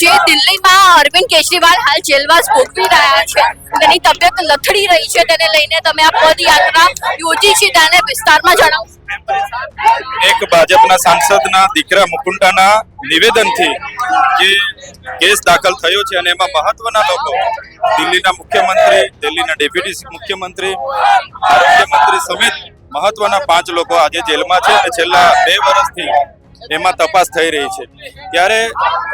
જે દિલ્હીમાં અરવિંદ કેજરીવાલ હાલ જેલવાસ ભોગવી રહ્યા છે. તેની તબિયત લથડી રહી છે. તેને લઈને તમે આ પદયાત્રા યોજી છે. તેને વિસ્તારમાં જણાવશો એક ભાજપના સાંસદના દીકરા મુકુંડાના નિવેદનથી જે કેસ દાખલ થયો છે અને એમાં મહત્વના લોકો દિલ્હીના મુખ્યમંત્રી, દિલ્હીના ડેપ્યુટી મુખ્યમંત્રી આરોગ્ય મંત્રી સમેત મહત્વના પાંચ લોકો આજે જેલમાં છે અને છેલ્લા બે વર્ષથી એમાં તપાસ થઈ રહી છે. ત્યારે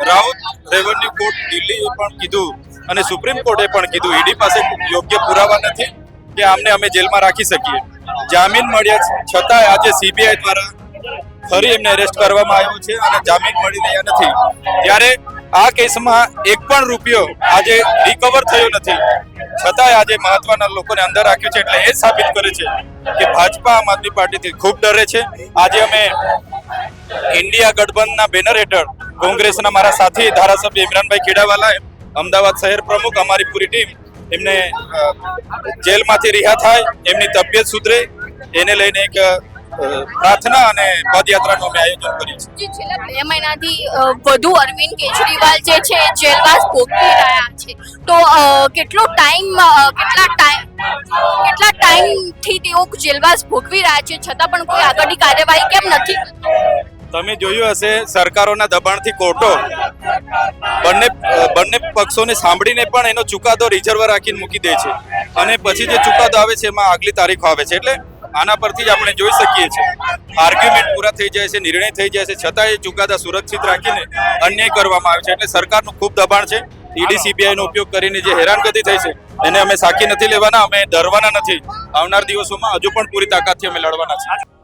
રાઉત રેવન્યુ કોર્ટ દિલ્હીએ પણ કીધું અને સુપ્રીમ કોર્ટે પણ કીધું, ઈડી પાસે યોગ્ય પુરાવા નથી કે આમને અમે જેલમાં રાખી શકીએ. જામીન મળ્યા છતાંય આજે સીબીઆઈ દ્વારા ફરી એમને એરેસ્ટ કરવામાં આવ્યો છે અને જામીન મળી રહ્યા નથી. ત્યારે આ કેસમાં એક પણ રૂપિયો આજે રિકવર થયો નથી. છતાંય આજે મહત્વના લોકોને અંદર રાખ્યું છે એટલે એ સાબિત કરે છે કે ભાજપા આમ આદમી પાર્ટીથી ખૂબ ડરે છે. આજે અમે ઇન્ડિયા ગઠબંધનના બેનર હેઠળ કોંગ્રેસના મારા સાથી ધારાસભ્ય ઇમરાનભાઈ ખેડાવાલા અમદાવાદ શહેર પ્રમુખ અમારી પૂરી ટીમ એમને જેલમાંથી રિહા થાય, એમની તબિયત સુધરે, એને લઈને એક પ્રાર્થના અને પદયાત્રાનું અમે આયોજન કર્યું છે છેલ્લા બે મહિનાથી વધુ અરવિંદ કેજરીવાલ જે છે જેલવાસ ભોગવી રહ્યા છે. તો કેટલો ટાઈમ કેટલા ટાઈમ, કેટલા ટાઈમથી તેઓ જેલવાસ ભોગવી રહ્યા છે? છતાં પણ કોઈ આગળની કાર્યવાહી કેમ નથી? તમે જોયું હશે, સરકારોના દબાણથી કોર્ટો બંને બંને પક્ષોને સાંભળીને પણ એનો ચુકાદો રિઝર્વ રાખીને મૂકી દે છે. અને પછી જે ચુકાદો આવે છે, એમાં આગલી તારીખો આવે છે. એટલે આના પરથી જ આપણે જોઈ શકીએ છીએ. આર્ગ્યુમેન્ટ પૂરા થઈ જાય છે, નિર્ણય થઈ જાય છે. છતાં એ ચુકાદા સુરક્ષિત રાખીને અન્યાય કરવામાં આવે છે. એટલે સરકારનું ખૂબ દબાણ છે. ઈડી સીબીઆઈ નો ઉપયોગ કરીને જે હેરાનગતિ થઈ છે, એને અમે સાકી નથી લેવાના, અમે ડરવાના નથી. આવનાર દિવસોમાં હજુ પણ પૂરી તાકાતથી અમે લડવાના છીએ.